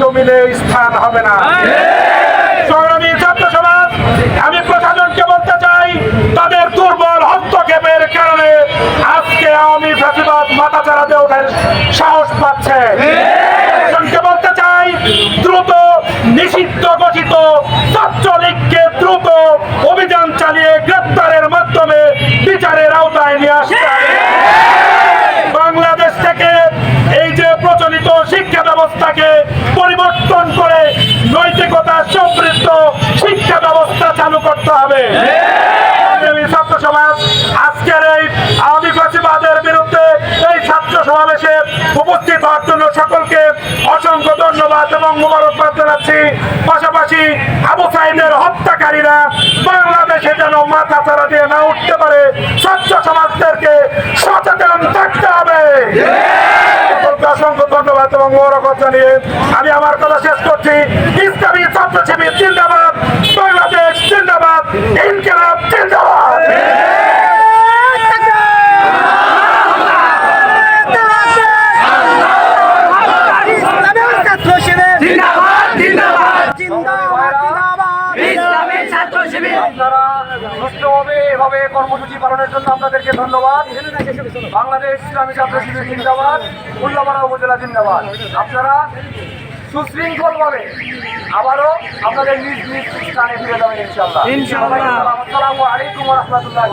জমিনে স্থান হবে না। আমি প্রশাসনকে বলতে চাই, তাদের দুর্বল হস্তক্ষেপের কারণে আজকে আমি ফাঁসিবাদ মাথা সাহস পাচ্ছে। চাই, দ্রুত নিষিদ্ধ ছাত্রলীগকে করতে হবে। ছাত্র সমাজ, আজকের এই আওয়ামী ফাঁসিবাদের বিরুদ্ধে এই ছাত্র সমাবেশে উপস্থিত হওয়ার জন্য সকলকে অসংখ্য ধন্যবাদ এবং মোবারকবাদ জানাচ্ছি। পাশাপাশি আবু সাইদের হত্যাকারীরা বাংলাদেশে যেন মাথা ছাড়া দিয়ে না উঠতে পারে, ছাত্র সমাজদেরকে সচেতন থাকতে হবে। অসংখ্য ধন্যবাদ এবং মোবারকবাদ জানিয়ে আমি আমার কথা শেষ করছি। ইসলামী ছাত্র শিবির জিন্দাবাদ বাংলাদেশ জিন্দাবাদ ইনকিলাব জিন্দাবাদ জিন্দাবাদ জিন্দাবাদ ইসলামের ছাত্র শিবির আপনারা সুষ্ঠুভাবে এভাবে কর্মসূচি পালনের জন্য আপনাদেরকে ধন্যবাদ। বাংলাদেশ ইসলামী ছাত্র শিবির জিন্দাবাদ উল্লাপাড়া উপজেলা জিন্দাবাদ। আপনারা সুশৃঙ্খল ভাবে আবারও আপনাদের নিজ নিজ স্থানে ফিরে যাবেন ইনশাল্লাহ আসসালামু আলাইকুম রহমতুল্লাহ